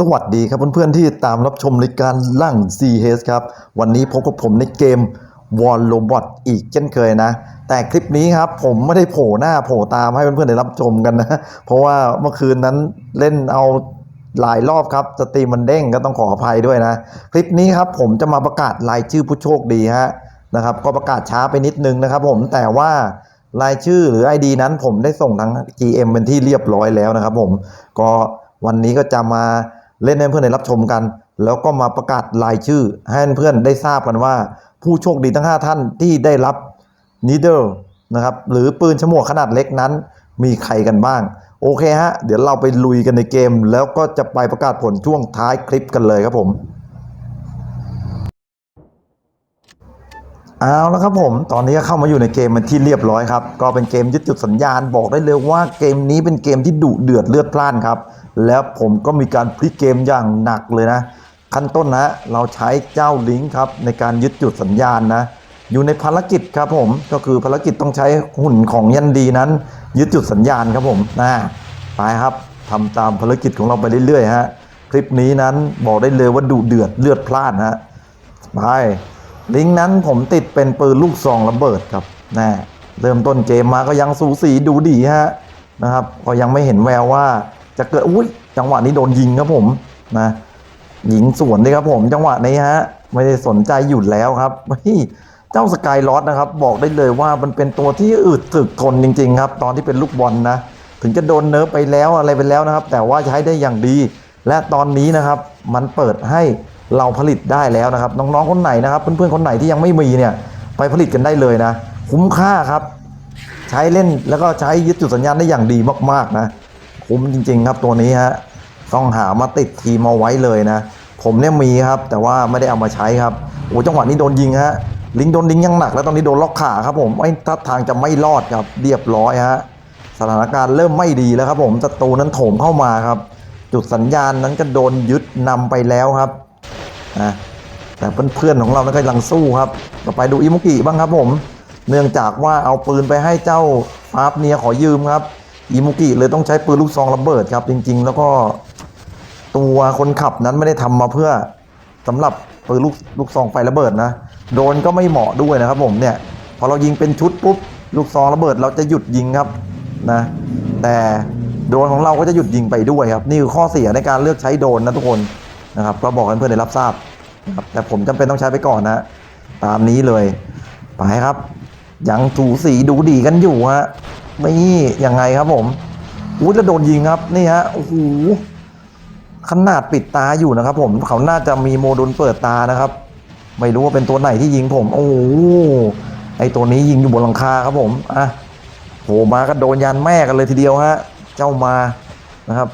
สวัสดีครับเพื่อนๆที่ตามรับชมรายการลั่ง c h ครับ วันนี้พบกับผมในเกม w a r r o b o t อีกเช่นเคยนะ แต่คลิปนี้ครับผมไม่ได้โผล่หน้าโผล่ตามให้เพื่อนๆได้รับชมกันนะ เพราะว่าเมื่อคืนนั้นเล่นเอาหลายรอบครับสตรีมมันเด้งก็ต้องขออภัยด้วยนะ คลิปนี้ครับผมจะมาประกาศรายชื่อผู้โชคดีฮะนะครับ ก็ประกาศช้าไปนิดนึงนะครับ ผมแต่ว่ารายชื่อหรือ ID นั้นผมได้ส่งทาง GM เป็นที่เรียบร้อยแล้วนะครับ ผมก็วันนี้ก็จะมา เล่นให้เพื่อนได้รับชมกัน แล้วก็มาประกาศรายชื่อ ให้เพื่อนได้ทราบกันว่า ผู้โชคดีทั้ง 5 ท่านที่ได้รับนีเดลนะครับหรือปืนฉมวกขนาดเล็กนั้น มีใครกันบ้าง โอเคฮะ เดี๋ยวเราไปลุยกันในเกม แล้วก็จะไปประกาศผลช่วงท้ายคลิปกันเลยครับผม เอาแล้วครับผมตอนนี้ก็เข้ามาอยู่ในเกมมันที่เรียบร้อยครับ ก็เป็นเกมยึดจุดสัญญาณบอกได้เลยว่าเกมนี้เป็นเกมที่ดุเดือดเลือดพล่านครับ แล้วผมก็มีการพลิกเกมอย่างหนักเลยนะ ขั้นต้นนะเราใช้เจ้าลิงก์ครับในการยึดจุดสัญญาณนะ อยู่ในภารกิจครับผมก็คือภารกิจต้องใช้หุ่นของยันดีนั้น ยึดจุดสัญญาณครับผมนะไปครับทำตามภารกิจของเราไปเรื่อยๆฮะคลิปนี้นั้นบอกได้เลยว่าดุเดือดเลือดพล่านฮะไป ลิงก์นั้นผมติดเป็นปืนลูกซองระเบิดครับน่เริ่มต้นเกมมาก็ยังสูสีดูดีฮะนะครับ ก็ยังไม่เห็นแววว่าจะเกิดอุ้ยจังหวะนี้โดนยิงครับผมนะยิงสวนเลยครับผม จังหวะนี้ฮะไม่ได้สนใจหยุดแล้วครับเฮ้ยเจ้าสกายลอสนะครับ บอกได้เลยว่ามันเป็นตัวที่อึดถึกทนจริง ๆ ครับ ตอนที่เป็นลูกบอลนะ ถึงจะโดนเนิร์ฟไปแล้วอะไรไปแล้วนะครับ แต่ว่าใช้ได้อย่างดี และตอนนี้นะครับ มันเปิดให้ เราผลิตได้แล้วนะครับ น้องๆคนไหนนะครับ เพื่อนๆคนไหนที่ยังไม่มีเนี่ย ไปผลิตกันได้เลยนะ คุ้มค่าครับ ใช้เล่นแล้วก็ใช้ยึดจุดสัญญาณได้อย่างดีมากๆนะ คุ้มจริง ๆ ครับตัวนี้ฮะต้องหามาติดทีมเอาไว้เลยนะ ผมเนี่ยมีครับ แต่ว่าไม่ได้เอามาใช้ครับโอ้จังหวะนี้โดนยิงฮะลิงโดนลิงยังหนักแล้วตอนนี้โดนล็อกขาครับผมไม่ทัดทางจะไม่รอดครับเรียบร้อยฮะสถานการณ์เริ่มไม่ดีแล้วครับผมศัตรูนั้นโถมเข้ามาครับ จุดสัญญาณนั้นก็โดนยึดนำไปแล้วครับ นะแต่เพื่อนๆของเรานั้นก็กำลังสู้ครับต่อไปดูอิมุกิบ้างครับผม เนื่องจากว่าเอาปืนไปให้เจ้าฟาบเนียขอยืมครับอิมุกิเลยต้องใช้ปืนลูกซองระเบิดครับจริง ๆ แล้วก็ตัวคนขับนั้นไม่ได้ทำมาเพื่อสำหรับปืนลูกลูกซองไฟระเบิดนะโดนก็ไม่เหมาะด้วยนะครับผมเนี่ยพอเรายิงเป็นชุดปุ๊บลูกซองระเบิดเราจะหยุดยิงครับนะแต่โดนของเราก็จะหยุดยิงไปด้วยครับ นี่คือข้อเสียในการเลือกใช้โดนนะทุกคน นะครับ ก็บอกให้เพื่อนได้รับทราบนะครับแต่ผมจำเป็นต้องใช้ไปก่อนนะตามนี้เลยไปครับยังถูสีดูดีกันอยู่ฮะนี่ยังไงครับผมอุ้ยแล้วโดนยิงครับนี่ฮะโอ้โหขนาดปิดตาอยู่นะครับ ผมเขาน่าจะมีโมดูลเปิดตานะครับ ไม่รู้ว่าเป็นตัวไหนที่ยิงผม โอ้โหไอตัวนี้ยิงอยู่บนหลังคาครับผมอะโผล่มาก็โดนยันแม่กันเลยทีเดียวฮะ เจ้ามานะครับ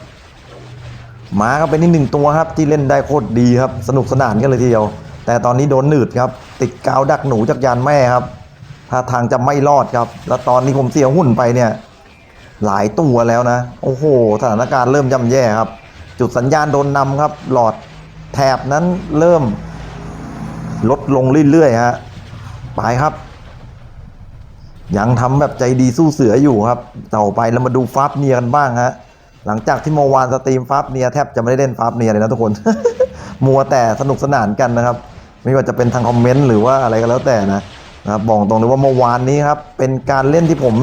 มาก็เป็นอีกหนึ่งตัวครับที่เล่นได้โคตรดีครับ สนุกสนานกันเลยทีเดียว แต่ตอนนี้โดนหนืดครับ ติดกาวดักหนูจากยานแม่ครับถ้าทางจะไม่รอดครับ แล้วตอนนี้ผมเสียหุ่นไปเนี่ย หลายตัวแล้วนะ โอ้โห สถานการณ์เริ่มย่ำแย่ครับ จุดสัญญาณโดนนำครับ หลอดแถบนั้นเริ่ม ลดลงเรื่อยๆฮะไปครับยังทำแบบใจดีสู้เสืออยู่ครับ ต่อไปเรามาดูฟาบเนียกันบ้างฮะ หลังจากที่เมื่อวานสตรีมฟาบเนียแทบจะไม่ได้เล่นฟาบเนียเลยนะทุกคน มัวแต่สนุกสนานกันนะครับ ไม่ว่าจะเป็นทางคอมเมนต์หรือว่าอะไรก็แล้วแต่นะนะครับบอกตรงเลยว่าเมื่อวานนี้ครับเป็นการเล่นที่ผม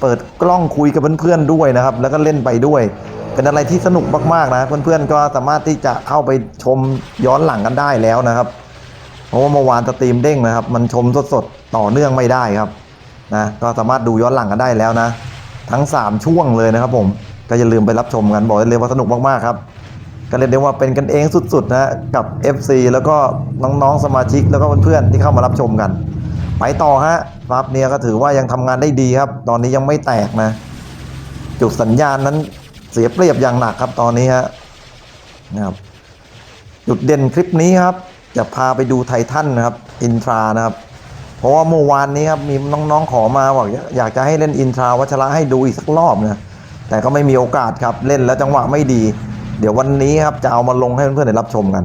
เปิดกล้องคุยกับเพื่อนๆด้วยนะครับ แล้วก็เล่นไปด้วย เป็นอะไรที่สนุกมากๆนะเพื่อนๆก็สามารถที่จะเข้าไปชมย้อนหลังกันได้แล้วนะครับ เพราะว่าเมื่อวานสตรีมเด้งนะครับ มันชมสดๆต่อเนื่องไม่ได้ครับนะก็สามารถดูย้อนหลังกันได้แล้วนะ ทั้ง 3 ช่วงเลยนะครับผม ก็อย่าลืมไปรับชมกันบอกได้เลยว่าสนุกมากๆครับก็เรียกได้ว่าเป็นกันเองสุดๆนะกับ FC แล้วก็น้องๆสมาชิกแล้วก็เพื่อนๆที่เข้ามารับชมกัน ไปต่อฮะฟาบเนียก็ถือว่ายังทำงานได้ดีครับ ตอนนี้ยังไม่แตกนะ จุดสัญญาณนั้นเสียเปรียบอย่างหนักครับตอนนี้ฮะนะครับจุดเด่นคลิปนี้ครับ จะพาไปดูไททันนะครับอินทรานะครับ เพราะว่าเมื่อวานนี้ครับมีน้องๆขอมาบอกอยากจะให้เล่นอินทราวัชระให้ดูอีกสักรอบนะ แต่ก็ไม่มีโอกาสครับเล่นแล้วจังหวะไม่ดี เดี๋ยววันนี้ครับจะเอามาลงให้เพื่อนๆได้รับชมกัน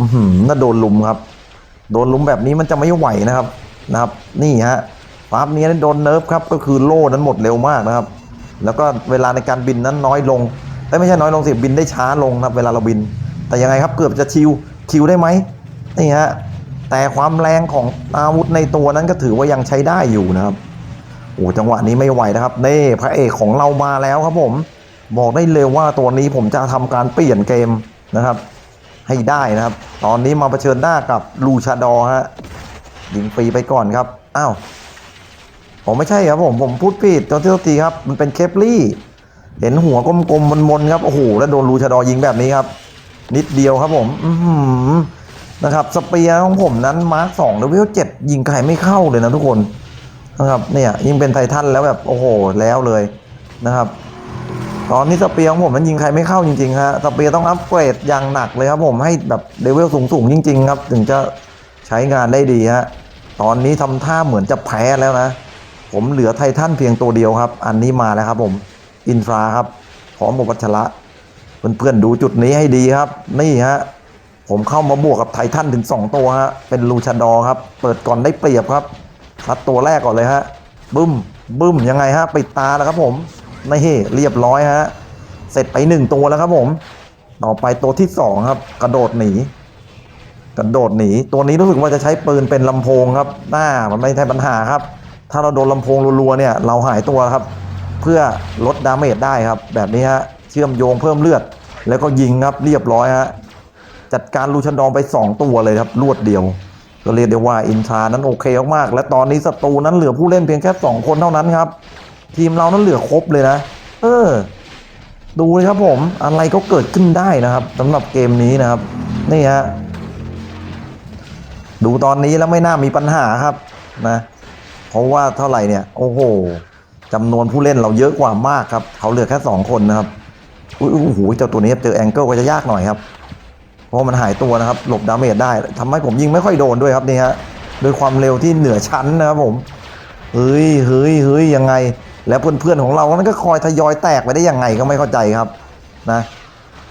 อือหือน่าโดนลุมครับ โดนลุมแบบนี้มันจะไม่ไหวนะครับนะครับ นี่ฮะฟาร์มนี้โดนเนิร์ฟครับก็คือโล่นั้นหมดเร็วมากนะครับ แล้วก็เวลาในการบินนั้นน้อยลงเอ้ยไม่ใช่น้อยลงสิบินได้ช้าลงนะครับ เวลาเราบิน แต่ยังไงครับเกือบจะชิวคิวได้ไหมนี่ฮะแต่ความแรงของอาวุธในตัวนั้นก็ถือว่ายังใช้ได้อยู่นะครับ โอ้จังหวะนี้ไม่ไหวนะครับนี่พระเอกของเรามาแล้วครับผม บอกได้เลยว่าตัวนี้ผมจะทำการเปลี่ยนเกมนะครับ ให้ได้นะครับ ตอนนี้มาเผชิญหน้ากับลูชาดอฮะยิงฟรีไปก่อนครับอ้าวผมไม่ใช่ครับผมผมพูดผิดตัวที่ตัวทีครับ มันเป็นเคปลี่ เห็นหัวกลมๆมนๆครับโอ้โหแล้วโดนลูชาดอยิงแบบนี้ครับ นิดเดียวครับผมอืนะครับสเปียร์ของผมนั้นมาร์คสองเลเวลเจ็ดยิงใครไม่เข้าเลยนะทุกคน นะครับเนี่ยยิงเป็นไททันแล้วแบบโอ้โหแล้วเลยนะครับตอนนี้สเปียของผมมันยิงใครไม่เข้าจริงๆฮะสเปียต้องอัปเกรดอย่างหนักเลยครับผมให้แบบเลเวลสูงๆจริง ๆ ครับ ถึงจะใช้งานได้ดีฮะตอนนี้ทำท่าเหมือนจะแพ้แล้วนะ ผมเหลือไททันเพียงตัวเดียวครับ อันนี้มาแล้วครับผมอินฟราครับพร้อมกับวัชระเพื่อนๆดูจุดนี้ให้ดีครับ นี่ฮะผมเข้ามาบวกกับไททันถึง 2 ตัวฮะเป็นลูชาดอครับ เปิดก่อนได้เปรียบครับ คัดตัวแรกก่อนเลยฮะบึ้มบึ้มยังไงฮะปิดตาแล้วครับผมนี่เรียบร้อยฮะเสร็จไปหนึ่งตัวแล้วครับผม ต่อไปตัวที่สองครับ กระโดดหนีกระโดดหนีตัวนี้รู้สึกว่าจะใช้ปืนเป็นลำโพงครับหน้ามันไม่ใช่ปัญหาครับ ถ้าเราโดนลำโพงรัวๆเนี่ยเราหายตัวครับ เพื่อลดดาเมจได้ครับ แบบนี้ฮะเชื่อมโยงเพิ่มเลือด แล้วก็ยิงครับเรียบร้อยฮะจัดการลูชันดองไป 2 ตัวเลยครับรวดเดียว ก็เรียกได้ว่าอินทานั้นโอเคมากๆและตอนนี้ศัตรูนั้นเหลือผู้เล่นเพียงแค่ 2 คนเท่านั้นครับ ทีมเรานั้นเหลือครบเลยนะ เออ ดูเลยครับผมอะไรก็เกิดขึ้นได้นะครับสำหรับเกมนี้นะครับ นี่ฮะดูตอนนี้แล้วไม่น่ามีปัญหาครับนะ เพราะว่าเท่าไหร่เนี่ย โอ้โหจำนวนผู้เล่นเราเยอะกว่ามากครับ เขาเหลือแค่สองคนนะครับอุ้ยอุ้ยโอ้โหเจ้าตัวนี้เจอแองเกิลก็จะยากหน่อยครับ ราะมันหายตัวนะครับ หลบดาเมจได้ทำให้ผมยิงไม่ค่อยโดนด้วยครับนี่ฮะด้วยความเร็วที่เหนือชั้นนะครับผมเฮ้ยเฮ้ยเฮ้ยยังไง แล้วเพื่อนๆของเรานั้นก็คอยทยอยแตกไปได้ยังไงก็ไม่เข้าใจครับนะ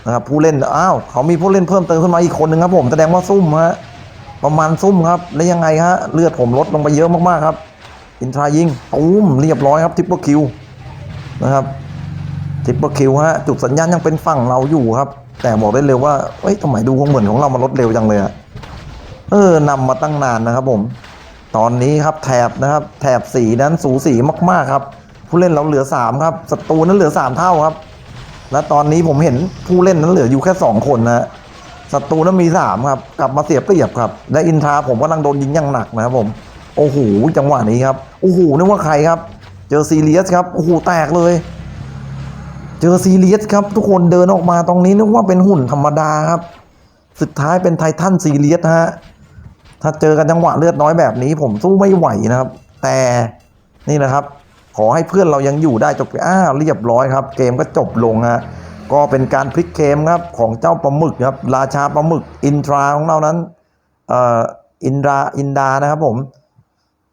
นะครับผู้เล่นอ้าวเขามีผู้เล่นเพิ่มเติมขึ้นมาอีกคนหนึ่งครับผมแสดงว่าซุ่มฮะประมาณซุ่มครับแล้วยังไงฮะเลือดผมลดลงไปเยอะมากๆครับอินทรายิงตุ้มเรียบร้อยครับทิปเปอร์คิวนะครับทิปเปอร์คิวฮะจุดสัญญาณยังเป็นฝั่งเราอยู่ครับ แต่บอกได้เลยว่าเอ้ยทำไมดูเหมือนของเรามันลดเร็วจังเลยอะเออนำมาตั้งนานนะครับผม ตอนนี้ครับแถบนะครับ แถบสีนั้นสูสีมากๆครับ ผู้เล่นเราเหลือสามครับศัตรูนั้นเหลือสามเท่าครับ และตอนนี้ผมเห็นผู้เล่นนั้นเหลืออยู่แค่สองคนนะศัตรูนั้นมีสามครับ กลับมาเสียเปรียบครับ และอินทราผมกำลังโดนยิงอย่างหนักนะครับผมโอ้โหจังหวะนี้ครับโอ้โหนึกว่าใครครับ เจอซีเรียสครับโอ้โหแตกเลย จอซีเรียสครับ ทุกคนเดินออกมาตรงนี้นึกว่าเป็นหุ่นธรรมดาครับ สุดท้ายเป็นไททันซีเรียสฮะถ้าเจอกันจังหวะเลือดน้อยแบบนี้ ผมสู้ไม่ไหวนะครับ แต่นี่นะครับ ขอให้เพื่อนเรายังอยู่ได้จบอ้าวเรียบร้อยครับ เกมก็จบลงฮะก็เป็นการพลิกเกมครับของเจ้าปลาหมึกครับ ราชาปลาหมึกอินทราของเรานั้นเอ่ออินดาอินดานะครับผม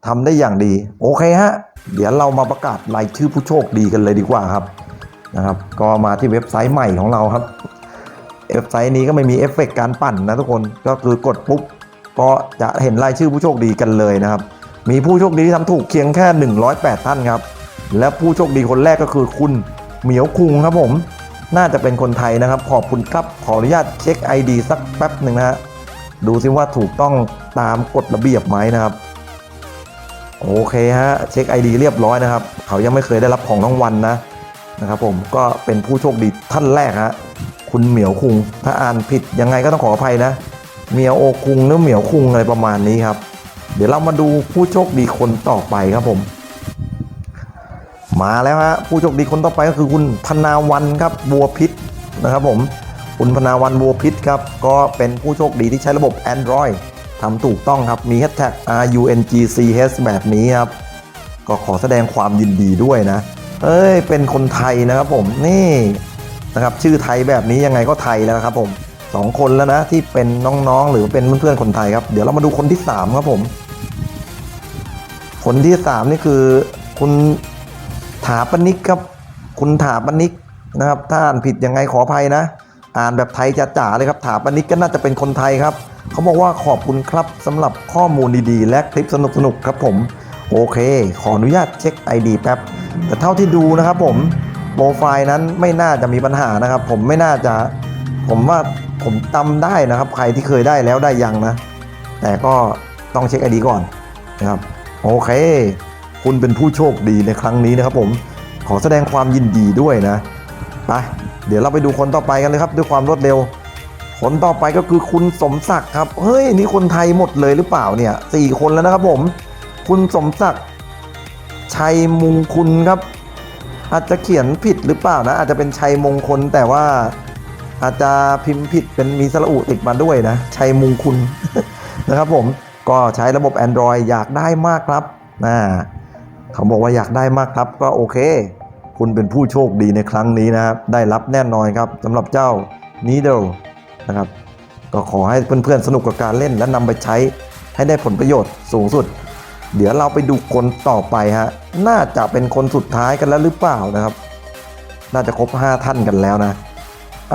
ทำได้อย่างดี โอเคฮะ เดี๋ยวเรามาประกาศรายชื่อผู้โชคดีกันเลยดีกว่าครับ นะครับ ก็มาที่เว็บไซต์ใหม่ของเราครับ เว็บไซต์นี้ก็ไม่มีเอฟเฟกต์การปั่นนะทุกคน ก็คือกดปุ๊บก็จะเห็นรายชื่อผู้โชคดีกันเลยนะครับ มีผู้โชคดีที่ทำถูกเพียงแค่ 108 ท่านครับ และผู้โชคดีคนแรกก็คือคุณเหมียวคุงครับผม น่าจะเป็นคนไทยนะครับ ขอบคุณครับ ขออนุญาตเช็ค ID สักแป๊บหนึ่งนะฮะ ดูซิว่าถูกต้องตามกฎระเบียบไหมนะครับ โอเคฮะ เช็ค ID เรียบร้อยนะครับ เขายังไม่เคยได้รับของรางวัลนะ นะครับผมก็เป็นผู้โชคดีท่านแรกฮะคุณเหมียวคุง ถ้าอ่านผิดยังไงก็ต้องขออภัยนะเหมียวโอคุงหรือเหมียวคุงอะไรประมาณนี้ครับ เดี๋ยวเรามาดูผู้โชคดีคนต่อไปครับผม มาแล้วฮะผู้โชคดีคนต่อไปก็คือคุณพนาวันครับบัวพิษนะครับผมคุณพนาวันบัวพิษครับ ก็เป็นผู้โชคดีที่ใช้ระบบ Android ทำถูกต้องครับ มี hashtag RUNGCH แบบนี้ครับ ก็ขอแสดงความยินดีด้วยนะ เอ้ยเป็นคนไทยนะครับผมนี่นะครับชื่อไทยแบบนี้ยังไงก็ไทยแล้วครับผมสองคนแล้วนะที่เป็นน้องๆ หรือเป็นเพื่อนๆคนไทยครับ เดี๋ยวเรามาดูคนที่สามครับผม คนที่สามนี่คือ คุณถาปนิกครับ คุณถาปนิกนะครับ ถ้าอ่านผิดยังไงขออภัยนะ อ่านแบบไทยจ๋าๆเลยครับ ถาปนิกก็น่าจะเป็นคนไทยครับ เขาบอกว่าขอบคุณครับสำหรับข้อมูลดีๆ และคลิปสนุกๆครับผม โอเค ขออนุญาตเช็ค ID แป๊บ แต่เท่าที่ดูนะครับผมโปรไฟล์นั้นไม่น่าจะมีปัญหานะครับ ผมไม่น่าจะ ผมว่าผมจำได้นะครับ ใครที่เคยได้แล้วได้ยังนะ แต่ก็ต้องเช็คไอดีก่อนนะครับ โอเค คุณเป็นผู้โชคดีในครั้งนี้นะครับ ผมขอแสดงความยินดีด้วยนะไปเดี๋ยวเราไปดูคนต่อไปกันเลยครับ ด้วยความรวดเร็ว คนต่อไปก็คือคุณสมศักดิ์ครับ เฮ้ย นี่คนไทยหมดเลยหรือเปล่าเนี่ยสี่คนแล้วนะครับผม คุณสมศักดิ์ ชัยมงคุณครับ อาจจะเขียนผิดหรือเปล่านะ อาจจะเป็นชัยมงคลแต่ว่าอาจจะพิมพ์ผิดเป็นมีสระอุติดมาด้วยนะ ชัยมงคุณนะครับผมก็ใช้ระบบ Android อยากได้มากครับนะเขาบอกว่าอยากได้มากครับก็โอเค คุณเป็นผู้โชคดีในครั้งนี้นะครับ ได้รับแน่นอนครับสำหรับเจ้า Needle นะครับ ก็ขอให้เพื่อนๆสนุกกับการเล่นและนำไปใช้ให้ได้ผลประโยชน์สูงสุด เดี๋ยวเราไปดูคนต่อไปฮะ น่าจะเป็นคนสุดท้ายกันแล้วหรือเปล่านะครับ น่าจะครบ 5 ท่านกันแล้วนะ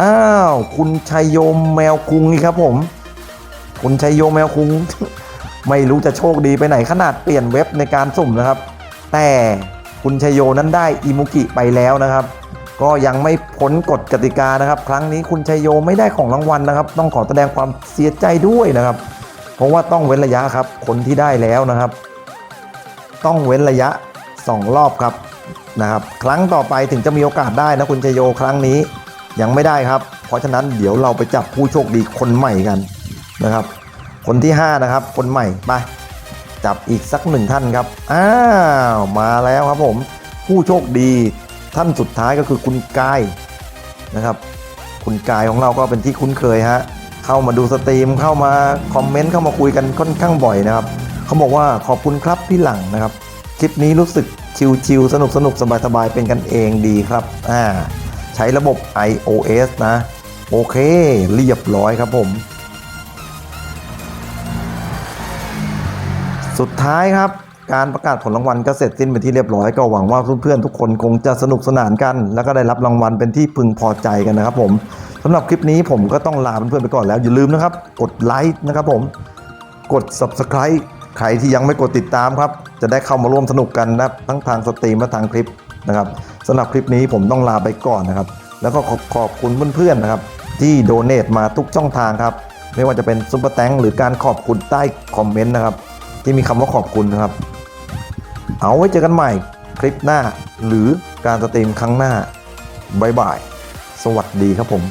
อ้าว คุณชัยโยมแมวคุงนี่ครับผม คุณชัยโยมแมวคุง ไม่รู้จะโชคดีไปไหนขนาดเปลี่ยนเว็บในการสุ่มนะครับ แต่คุณชัยโยนั้นได้อิมุกิไปแล้วนะครับ ก็ยังไม่พ้นกฎกติกานะครับ ครั้งนี้คุณชัยโยไม่ได้ของรางวัลนะครับ ต้องขอแสดงความเสียใจด้วยนะครับ เพราะว่าต้องเว้นระยะครับ คนที่ได้แล้วนะครับ ต้องเว้นระยะ 2 รอบครับนะครับ ครั้งต่อไปถึงจะมีโอกาสได้นะคุณชโยครั้งนี้ยังไม่ได้ครับ เพราะฉะนั้นเดี๋ยวเราไปจับผู้โชคดีคนใหม่กันนะครับ คนที่ 5 นะครับ คนใหม่ไปจับอีกสักหนึ่งท่านครับอ้าวมาแล้วครับผม ผู้โชคดีท่านสุดท้ายก็คือคุณกายนะครับ คุณกายของเราก็เป็นที่คุ้นเคยฮะเข้ามาดูสตรีมเข้ามาคอมเมนต์เข้ามาคุยกันค่อนข้างบ่อยนะครับ เขาบอกว่าขอบคุณครับพี่หลังนะครับ คลิปนี้รู้สึกชิลๆสนุกสนุกสบายๆเป็นกันเองดีครับอ่าใช้ระบบ iOS นะ โอเค เรียบร้อยครับผม สุดท้ายครับการประกาศผลรางวัลก็เสร็จสิ้นเป็นที่เรียบร้อยก็หวังว่าเพื่อนๆทุกคนคงจะสนุกสนานกัน แล้วก็ได้รับรางวัลเป็นที่พึงพอใจกันนะครับผมสำหรับคลิปนี้ผมก็ต้องลาเพื่อนๆไปก่อนแล้วอย่าลืมนะครับ กดไลค์นะครับผม กด subscribe ใครที่ยังไม่กดติดตามครับ จะได้เข้ามาร่วมสนุกกันนะทั้งทางสตรีมและทางคลิปนะครับสำหรับคลิปนี้ผมต้องลาไปก่อนนะครับ แล้วก็ขอขอบคุณเพื่อนๆนะครับ ที่โดเน a มาทุกช่องทางครับ ไม่ว่าจะเป็นซุปเปอร์แตงหรือการขอบคุณใต้คอมเมนต์นะครับ ที่มีคำว่าขอบคุณนะครับ เอาไว้เจอกันใหม่คลิปหน้า หรือการสตรีมครั้งหน้าบ๊ายบาย สวัสดีครับผม